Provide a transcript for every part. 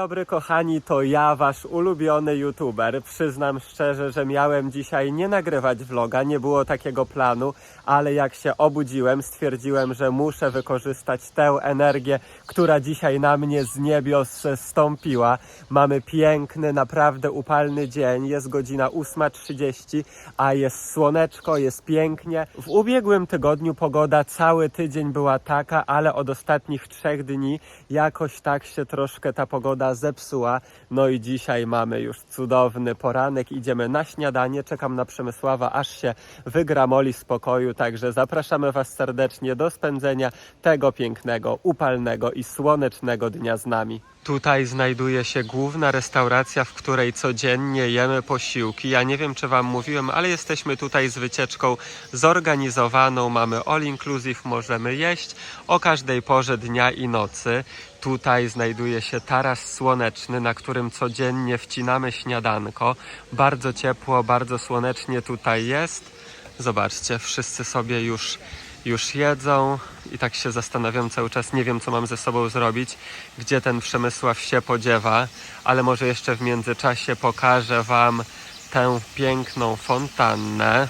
dobry kochani, to ja, wasz ulubiony youtuber. Przyznam szczerze, że miałem dzisiaj nie nagrywać vloga, nie było takiego planu, ale jak się obudziłem, stwierdziłem, że muszę wykorzystać tę energię, która dzisiaj na mnie z niebios stąpiła. Mamy piękny, naprawdę upalny dzień, jest godzina 8.30, a jest słoneczko, jest pięknie. W ubiegłym tygodniu pogoda cały tydzień była taka, ale od ostatnich trzech dni jakoś tak się troszkę ta pogoda zepsuła. No i dzisiaj mamy już cudowny poranek, idziemy na śniadanie. Czekam na Przemysława, aż się wygramoli z pokoju, także zapraszamy Was serdecznie do spędzenia tego pięknego, upalnego i słonecznego dnia z nami. Tutaj znajduje się główna restauracja, w której codziennie jemy posiłki. Ja nie wiem, czy Wam mówiłem, ale jesteśmy tutaj z wycieczką zorganizowaną. Mamy all inclusive, możemy jeść o każdej porze dnia i nocy. Tutaj znajduje się taras słoneczny, na którym codziennie wcinamy śniadanko. Bardzo ciepło, bardzo słonecznie tutaj jest. Zobaczcie, wszyscy sobie już, już jedzą i tak się zastanawiam cały czas. Nie wiem, co mam ze sobą zrobić, gdzie ten Przemysław się podziewa, ale może jeszcze w międzyczasie pokażę Wam tę piękną fontannę.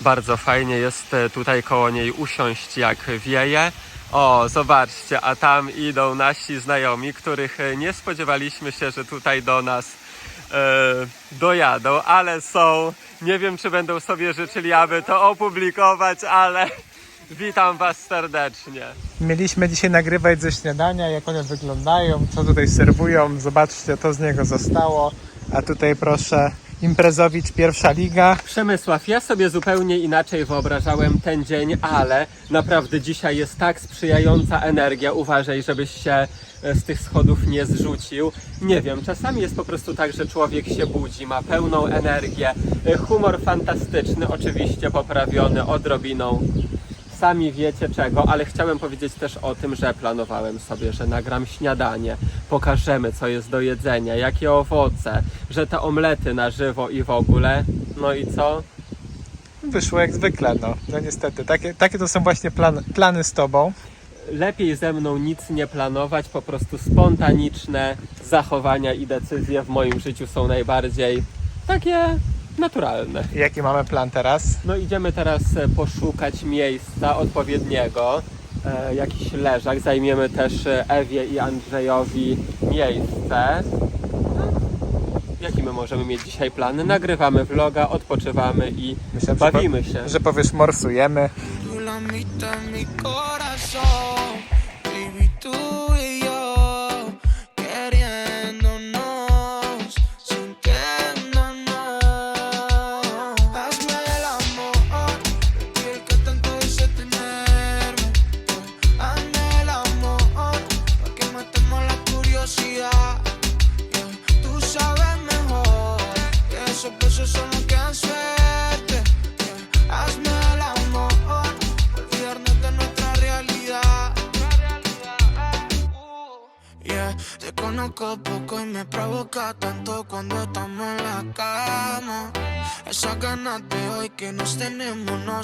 Bardzo fajnie jest e, tutaj koło niej usiąść, jak wieje. O, zobaczcie, a tam idą nasi znajomi, których e, nie spodziewaliśmy się, że tutaj do nas e, dojadą, ale są. Nie wiem, czy będą sobie życzyli, aby to opublikować, ale witam Was serdecznie. Mieliśmy dzisiaj nagrywać ze śniadania, jak one wyglądają, co tutaj serwują. Zobaczcie, to z niego zostało. A tutaj proszę, imprezowicz pierwsza liga. Przemysław, ja sobie zupełnie inaczej wyobrażałem ten dzień, ale naprawdę dzisiaj jest tak sprzyjająca energia. Uważaj, żebyś się e, z tych schodów nie zrzucił. Nie wiem, czasami jest po prostu tak, że człowiek się budzi, ma pełną energię, e, humor fantastyczny, oczywiście poprawiony odrobiną. Sami wiecie czego, ale chciałem powiedzieć też o tym, że planowałem sobie, że nagram śniadanie, pokażemy co jest do jedzenia, jakie owoce, że te omlety na żywo i w ogóle. No i co? Wyszło jak zwykle, no. No niestety, takie, takie to są właśnie plan, plany z tobą. Lepiej ze mną nic nie planować, po prostu spontaniczne zachowania i decyzje w moim życiu są najbardziej takie naturalne. Jaki mamy plan teraz? No idziemy teraz e, poszukać miejsca odpowiedniego, e, jakiś leżak. Zajmiemy też e, Ewie i Andrzejowi miejsce. Jaki my możemy mieć dzisiaj plany? Nagrywamy vloga, odpoczywamy i Myślałem, że bawimy po- się. Że powiesz, morsujemy.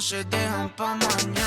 Se dejan pa' mañana.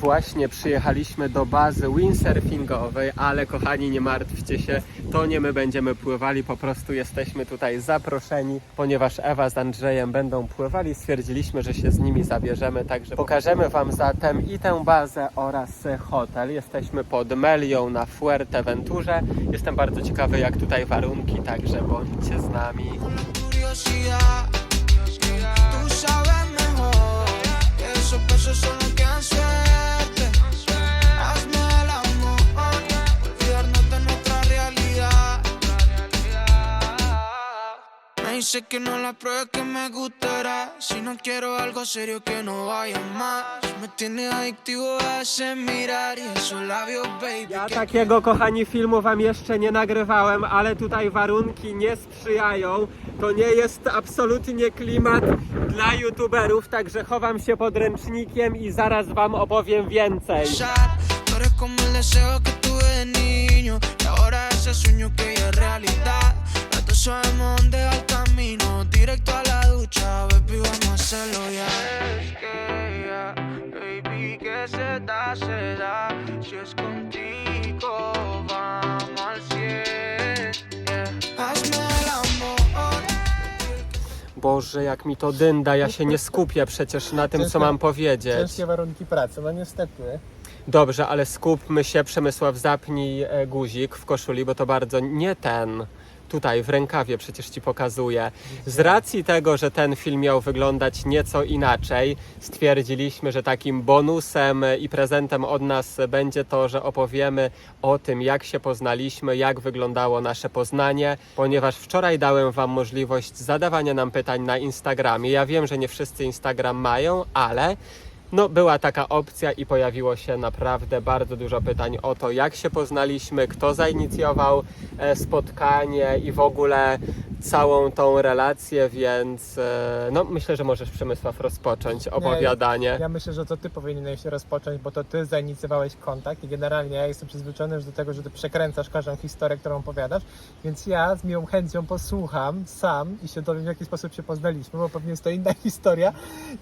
Właśnie przyjechaliśmy do bazy windsurfingowej, ale kochani, nie martwcie się, to nie my będziemy pływali, po prostu jesteśmy tutaj zaproszeni, ponieważ Ewa z Andrzejem będą pływali, stwierdziliśmy, że się z nimi zabierzemy, także pokażemy Wam zatem i tę bazę oraz hotel. Jesteśmy pod Melią na Fuerteventurze. Jestem bardzo ciekawy, jak tutaj warunki, także bądźcie z nami. Tú esos besos son los que dan dice hace que no la pruebe que me gustará. Si no quiero algo serio que no vaya más. Me tiene adictivo a ese mirar y esos labios, baby. Ja takiego, kochani, filmu wam jeszcze nie nagrywałem, ale tutaj warunki nie sprzyjają. To nie jest absolutnie klimat dla youtuberów, także chowam się pod ręcznikiem i zaraz wam opowiem więcej. Y sueño que ya es realidad. Dos sabemos dónde camino. Directo a la ducha, baby, vamos a hacerlo ya. Es que ya, baby, que se da, se da. Si es contigo, vamos al cien. yeah. Hazme el amor. Boże, jak mi to dynda, ja się nie skupię przecież na tym, co mam powiedzieć. Ciężkie warunki pracy, no niestety. Dobrze, ale skupmy się, Przemysław, zapnij e, guzik w koszuli, bo to bardzo nie ten. Tutaj w rękawie przecież ci pokazuję. Z racji tego, że ten film miał wyglądać nieco inaczej, stwierdziliśmy, że takim bonusem i prezentem od nas będzie to, że opowiemy o tym, jak się poznaliśmy, jak wyglądało nasze poznanie, ponieważ wczoraj dałem Wam możliwość zadawania nam pytań na Instagramie. Ja wiem, że nie wszyscy Instagram mają, ale no, była taka opcja i pojawiło się naprawdę bardzo dużo pytań o to, jak się poznaliśmy, kto zainicjował e, spotkanie i w ogóle całą tą relację, więc e, no, myślę, że możesz Przemysław rozpocząć opowiadanie. Ja myślę, że to ty powinieneś rozpocząć, bo to ty zainicjowałeś kontakt i generalnie ja jestem przyzwyczajony już do tego, że ty przekręcasz każdą historię, którą opowiadasz, więc ja z miłą chęcią posłucham sam i się dowiem, w jaki sposób się poznaliśmy, bo pewnie jest to inna historia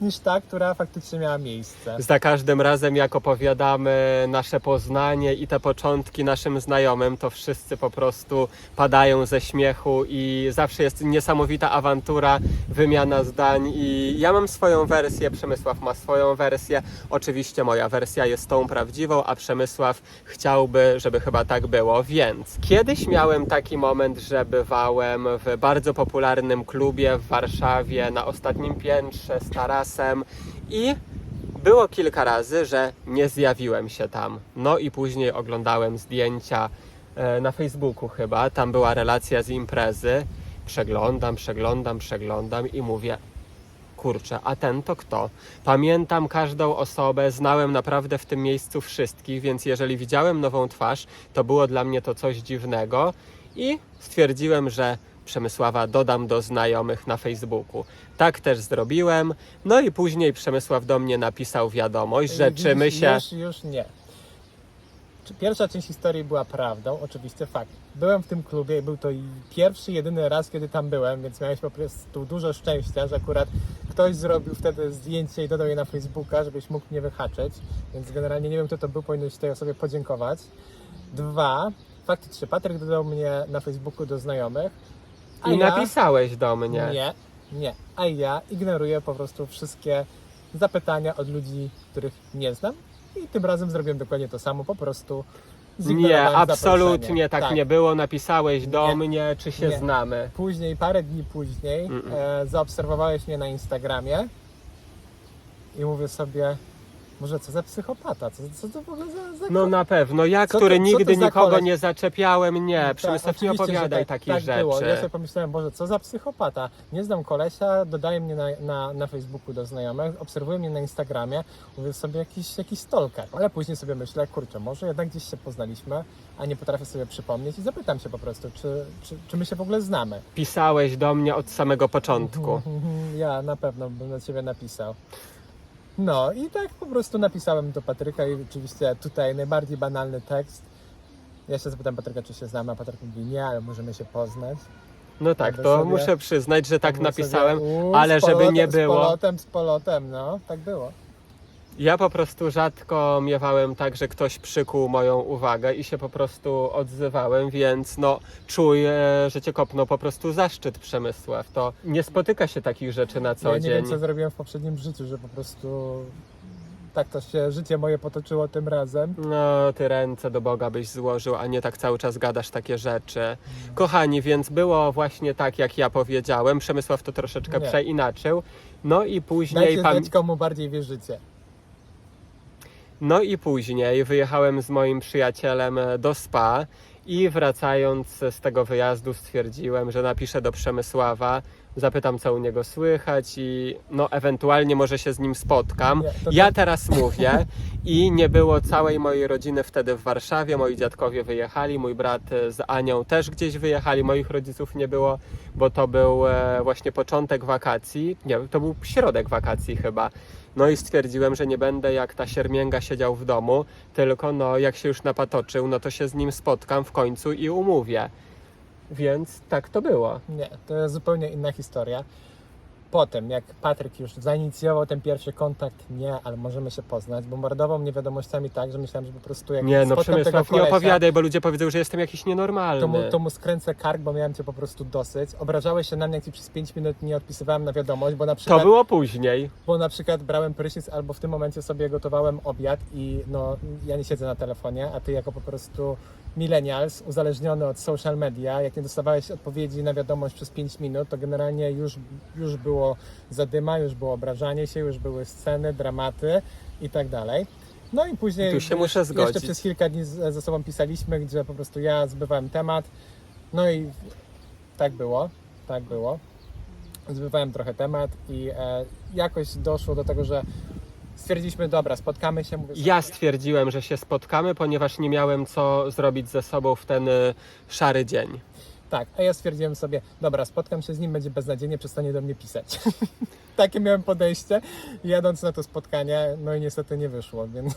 niż ta, która faktycznie miała miejsce. Za każdym razem, jak opowiadamy nasze poznanie i te początki naszym znajomym, to wszyscy po prostu padają ze śmiechu i zawsze jest niesamowita awantura, wymiana zdań. I ja mam swoją wersję, Przemysław ma swoją wersję. Oczywiście moja wersja jest tą prawdziwą, a Przemysław chciałby, żeby chyba tak było. Więc kiedyś miałem taki moment, że bywałem w bardzo popularnym klubie w Warszawie na ostatnim piętrze z tarasem i było kilka razy, że nie zjawiłem się tam. No i później oglądałem zdjęcia e, na Facebooku chyba. Tam była relacja z imprezy. Przeglądam, przeglądam, przeglądam i mówię: Kurczę, a ten to kto? Pamiętam każdą osobę, znałem naprawdę w tym miejscu wszystkich, więc jeżeli widziałem nową twarz, to było dla mnie to coś dziwnego i stwierdziłem, że Przemysława dodam do znajomych na Facebooku. Tak też zrobiłem. No i później Przemysław do mnie napisał wiadomość, że czy my się. Już, już nie. Pierwsza część historii była prawdą, oczywiście fakt. Byłem w tym klubie i był to pierwszy, jedyny raz, kiedy tam byłem, więc miałeś po prostu dużo szczęścia, że akurat ktoś zrobił wtedy zdjęcie i dodał je na Facebooka, żebyś mógł mnie wyhaczyć, więc generalnie nie wiem, kto to był, powinieneś tej osobie podziękować. Dwa, faktycznie Patryk dodał mnie na Facebooku do znajomych, a I ja... napisałeś do mnie. Nie, nie. A ja ignoruję po prostu wszystkie zapytania od ludzi, których nie znam. I tym razem zrobiłem dokładnie to samo, po prostu Nie, zignorowałem absolutnie zaproszenie. tak, nie było. Napisałeś do Nie. mnie, czy się Nie. znamy. Później, parę dni później, e, zaobserwowałeś mnie na Instagramie i mówię sobie, może co za psychopata, co, co to w ogóle za, za No na pewno. Ja, Co to- który co to nigdy za nikogo koleś? nie zaczepiałem, nie. Tak, Przemysław, nie oczywiście, że opowiadaj tak, takich tak rzeczy. Było. Ja sobie pomyślałem, Boże, co za psychopata. Nie znam kolesia, dodaje mnie na, na, na Facebooku do znajomych, obserwuje mnie na Instagramie, mówię sobie jakiś, jakiś stalker. Ale później sobie myślę, kurczę, może jednak gdzieś się poznaliśmy, a nie potrafię sobie przypomnieć i zapytam się po prostu, czy, czy, czy my się w ogóle znamy. Pisałeś do mnie od samego początku. Ja na pewno bym na ciebie napisał. No i tak po prostu napisałem do Patryka i oczywiście tutaj najbardziej banalny tekst. Ja się zapytam Patryka, czy się znamy, a Patryk mówi nie, ale możemy się poznać. No tak, to sobie- muszę przyznać, że tak napisałem, sobie, "U, ale z żeby polotem, nie Z było. polotem, z polotem, no, tak było. Ja po prostu rzadko miewałem tak, że ktoś przykuł moją uwagę i się po prostu odzywałem, więc no czuję, że cię kopnął po prostu zaszczyt Przemysław. To nie spotyka się takich rzeczy na co ja nie dzień. wiem, co zrobiłem w poprzednim życiu, że po prostu tak to się życie moje potoczyło tym razem. No, ty ręce do Boga byś złożył, a nie tak cały czas gadasz takie rzeczy. Kochani, więc było właśnie tak, jak ja powiedziałem. Przemysław to troszeczkę Nie. przeinaczył. No i później Dajcie pam- znać, komu bardziej wierzycie. No i później wyjechałem z moim przyjacielem e, do spa i wracając z tego wyjazdu stwierdziłem, że napiszę do Przemysława, zapytam, co u niego słychać i no ewentualnie może się z nim spotkam. Nie, to ja tak- teraz mówię i nie było całej mojej rodziny wtedy w Warszawie. Moi dziadkowie wyjechali, mój brat e, z Anią też gdzieś wyjechali, moich rodziców nie było, bo to był e, właśnie początek wakacji. Nie, to był środek wakacji chyba. No i stwierdziłem, że nie będę jak ta siermięga siedział w domu, tylko no jak się już napatoczył, no to się z nim spotkam w końcu i umówię. Więc tak to było. Nie, to jest zupełnie inna historia. Potem, jak Patryk już zainicjował ten pierwszy kontakt, nie, ale możemy się poznać, bombardował mnie wiadomościami tak, że myślałem, że po prostu jak Nie no, spotkam tego Przemysław, nie kolesia, opowiadaj, bo ludzie powiedzą, że jestem jakiś nienormalny. to mu, to mu skręcę kark, bo miałem cię po prostu dosyć. Obrażałeś się na mnie, jak ci przez 5 minut nie odpisywałem na wiadomość, bo na przykład, To było później. bo na przykład brałem prysznic albo w tym momencie sobie gotowałem obiad i no, ja nie siedzę na telefonie, a ty jako po prostu millennials, uzależniony od social media, jak nie dostawałeś odpowiedzi na wiadomość przez 5 minut, to generalnie już, już było zadyma, już było obrażanie się, już były sceny, dramaty i tak dalej. No i później Tu się muszę jeszcze zgodzić. przez kilka dni ze sobą pisaliśmy, gdzie po prostu ja zbywałem temat. No i tak było, tak było. Zbywałem trochę temat i e, jakoś doszło do tego, że stwierdziliśmy, dobra, spotkamy się. Mówię, Ja stwierdziłem, że się spotkamy, ponieważ nie miałem co zrobić ze sobą w ten y, szary dzień. Tak, a ja stwierdziłem sobie, dobra, spotkam się z nim, będzie beznadziejnie, przestanie do mnie pisać. Takie miałem podejście, jadąc na to spotkanie, no i niestety nie wyszło, więc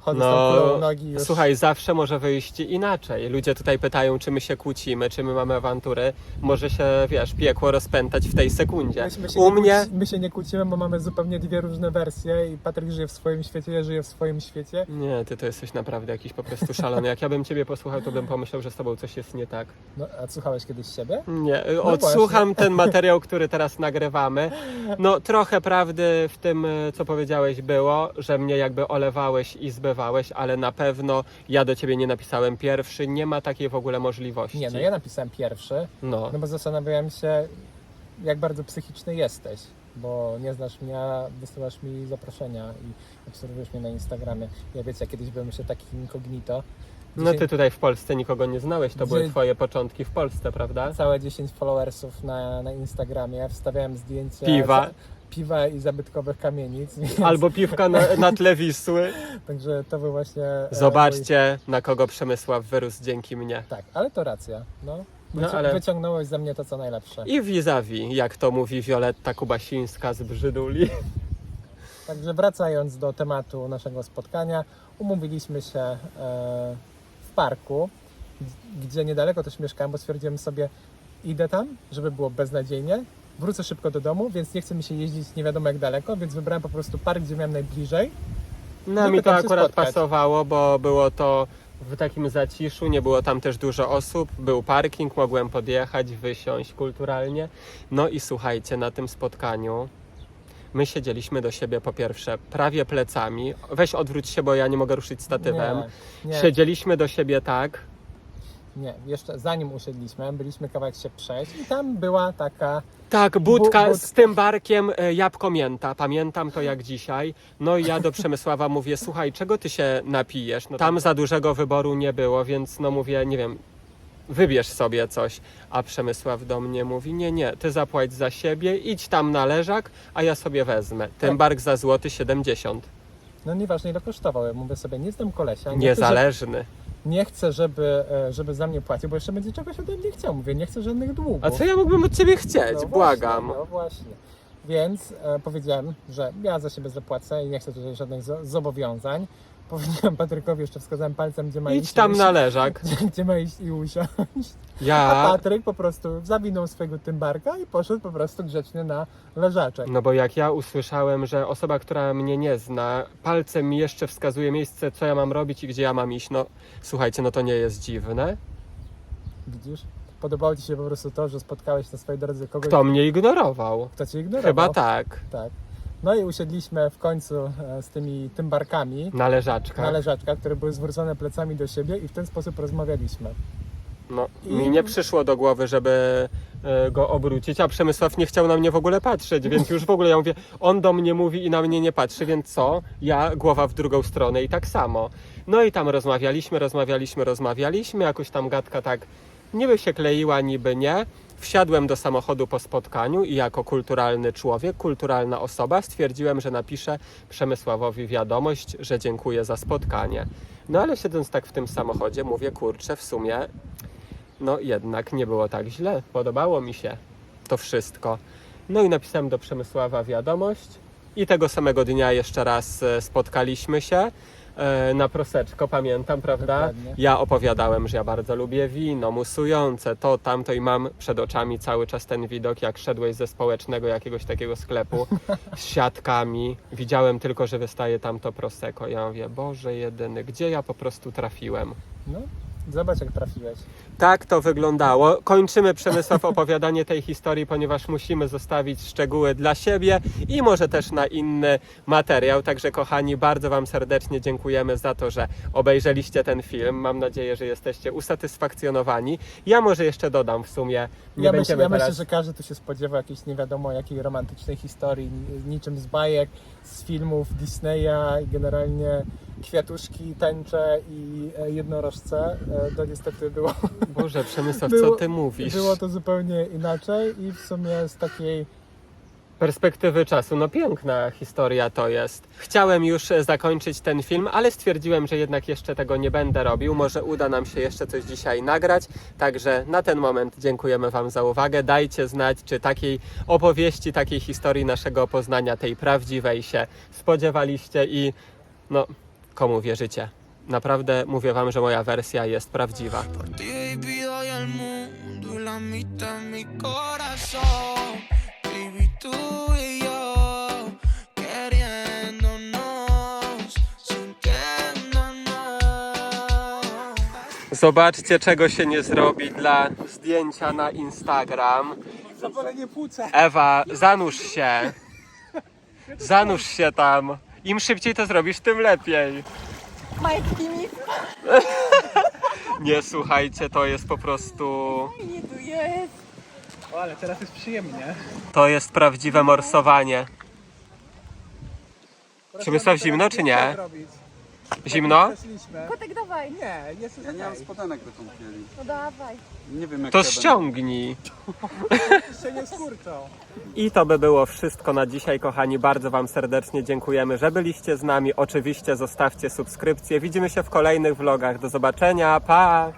chodzę No, u nogi już. słuchaj, zawsze może wyjść inaczej. Ludzie tutaj pytają, czy my się kłócimy, czy my mamy awantury. Może się, wiesz, piekło rozpętać w tej sekundzie. My, my, U nie mnie, kłóci, my się nie kłócimy, bo mamy zupełnie dwie różne wersje i Patryk żyje w swoim świecie, ja żyję w swoim świecie. Nie, ty to jesteś naprawdę jakiś po prostu szalony. Jak ja bym ciebie posłuchał, to bym pomyślał, że z tobą coś jest nie tak. No, a słuchałeś kiedyś siebie? Nie, No odsłucham ten materiał, który teraz nagrywamy. No, trochę prawdy w tym, co powiedziałeś, było, że mnie jakby olewałeś i zbywałeś, ale na pewno ja do ciebie nie napisałem pierwszy. Nie ma takiej w ogóle możliwości. Nie, no ja napisałem pierwszy, No. no bo zastanawiałem się, jak bardzo psychiczny jesteś, bo nie znasz mnie, a wysyłasz mi zaproszenia i obserwujesz mnie na Instagramie. Ja wiecie, ja kiedyś byłem jeszcze taki incognito. No ty tutaj w Polsce nikogo nie znałeś, to były Gdzie- twoje początki w Polsce, prawda? Całe 10 followersów na, na Instagramie, wstawiałem zdjęcia Piwa. Piwa i zabytkowych kamienic, więc, Albo piwka na, na tle Wisły. także to był właśnie... e, Zobaczcie, na kogo Przemysław wyrósł dzięki mnie. Mój... Tak, ale to racja, no. No, Wyci- ale- Wyciągnąłeś ze mnie to, co najlepsze. I vis-a-vis, jak to mówi Wioletta Kubasińska z Brzyduli. Także wracając do tematu naszego spotkania, umówiliśmy się e, w parku, gdzie niedaleko też mieszkałem, bo stwierdziłem sobie, idę tam, żeby było beznadziejnie, wrócę szybko do domu, więc nie chce mi się jeździć nie wiadomo jak daleko, więc wybrałem po prostu park, gdzie miałem najbliżej. No No mi to akurat spotkać. pasowało, bo było to w takim zaciszu, nie było tam też dużo osób, był parking, mogłem podjechać, wysiąść kulturalnie. No i słuchajcie, na tym spotkaniu my siedzieliśmy do siebie po pierwsze prawie plecami. Weź odwróć się, bo ja nie mogę ruszyć statywem. Nie, nie, Siedzieliśmy do siebie tak. Nie, jeszcze zanim usiedliśmy, byliśmy kawałek się przejść i tam była taka, Tak, budka Bu- z tym barkiem e, jabłko mięta. Pamiętam to jak dzisiaj. No i ja do Przemysława mówię, słuchaj, czego ty się napijesz? No, tam za dużego wyboru nie było, więc no mówię, nie wiem, wybierz sobie coś. A Przemysław do mnie mówi, nie, nie, ty zapłać za siebie, idź tam na leżak, a ja sobie wezmę. Ten Tak. bark za złoty 70. no nieważne ile kosztował, ja mówię sobie, nie znam kolesia, nie chcę, żeby, Niezależny. Nie chcę, żeby, e, żeby za mnie płacił, bo jeszcze będzie czegoś ode mnie chciał, mówię, nie chcę żadnych długów. A co ja mógłbym od ciebie chcieć? No Błagam. Właśnie, no właśnie. Więc e, powiedziałem, że ja za siebie zapłacę i nie chcę tutaj żadnych zo- zobowiązań. Powiedziałem Patrykowi, jeszcze wskazałem palcem, gdzie ma Idź iść. tam na leżak. Gdzie, gdzie ma iść i usiąść. A Ja... Patryk po prostu zawinął swojego tymbarka i poszedł po prostu grzecznie na leżaczek. No bo jak ja usłyszałem, że osoba, która mnie nie zna, palcem mi jeszcze wskazuje miejsce, co ja mam robić i gdzie ja mam iść, no słuchajcie, no to nie jest dziwne. Widzisz? Podobało Ci się po prostu to, że spotkałeś na swojej drodze kogoś, Kto mnie ignorował? kto Cię ignorował. Chyba tak. tak. No i usiedliśmy w końcu e, z tymi tymbarkami Na leżaczkach. na leżaczkach, które były zwrócone plecami do siebie i w ten sposób rozmawialiśmy. No, I- mi nie przyszło do głowy, żeby e, go obrócić, a Przemysław nie chciał na mnie w ogóle patrzeć, więc już w ogóle ja mówię, on do mnie mówi i na mnie nie patrzy, więc co? Ja głowa w drugą stronę i tak samo. No i tam rozmawialiśmy, rozmawialiśmy, rozmawialiśmy, jakoś tam gadka tak niby się kleiła, niby nie. Wsiadłem do samochodu po spotkaniu i jako kulturalny człowiek, kulturalna osoba stwierdziłem, że napiszę Przemysławowi wiadomość, że dziękuję za spotkanie. No ale siedząc tak w tym samochodzie, mówię, kurczę, w sumie no jednak nie było tak źle. Podobało mi się to wszystko. No i napisałem do Przemysława wiadomość i tego samego dnia jeszcze raz e, spotkaliśmy się na proseczko, pamiętam, prawda? Dokładnie. Ja opowiadałem, że ja bardzo lubię wino, musujące, to, tamto i mam przed oczami cały czas ten widok, jak szedłeś ze społecznego jakiegoś takiego sklepu z siatkami. Widziałem tylko, że wystaje tam to prosecco. Ja mówię, Boże jedyny, gdzie ja po prostu trafiłem? No, zobacz jak trafiłeś. Tak to wyglądało. Kończymy Przemysław opowiadanie tej historii, ponieważ musimy zostawić szczegóły dla siebie i może też na inny materiał. Także kochani, bardzo Wam serdecznie dziękujemy za to, że obejrzeliście ten film. Mam nadzieję, że jesteście usatysfakcjonowani. Ja może jeszcze dodam w sumie. Nie ja myślę, będziemy ja teraz... myślę, że każdy tu się spodziewa jakiejś nie wiadomo jakiej romantycznej historii, ni- niczym z bajek, z filmów Disneya i generalnie kwiatuszki, tęcze i e, jednorożce. E, to niestety było, Boże, Przemysław, Było- co Ty mówisz? było to zupełnie inaczej i w sumie z takiej perspektywy czasu. No piękna historia to jest. Chciałem już e, zakończyć ten film, ale stwierdziłem, że jednak jeszcze tego nie będę robił. Może uda nam się jeszcze coś dzisiaj nagrać. Także na ten moment dziękujemy Wam za uwagę. Dajcie znać, czy takiej opowieści, takiej historii naszego Poznania, tej prawdziwej się spodziewaliście i no, komu wierzycie. Naprawdę mówię Wam, że moja wersja jest prawdziwa. Y y. Zobaczcie, czego się nie zrobi dla zdjęcia na Instagram. zapalenie płuca. Ewa, zanurz się. Zanurz się tam. Im szybciej to zrobisz, tym lepiej. Majtki mi Nie słuchajcie, to jest po prostu. fajnie tu jest. O, ale teraz jest przyjemnie. To jest prawdziwe morsowanie. Przemysław, zimno czy nie? Zimno? Kotek dawaj. Nie, jest Ja nie mam spodenek do kąpieli. No dawaj. Nie wiem jak To ja ściągnij. Jeszcze nie skurczą. I to by było wszystko na dzisiaj, kochani. Bardzo Wam serdecznie dziękujemy, że byliście z nami. Oczywiście zostawcie subskrypcję. Widzimy się w kolejnych vlogach. Do zobaczenia. Pa!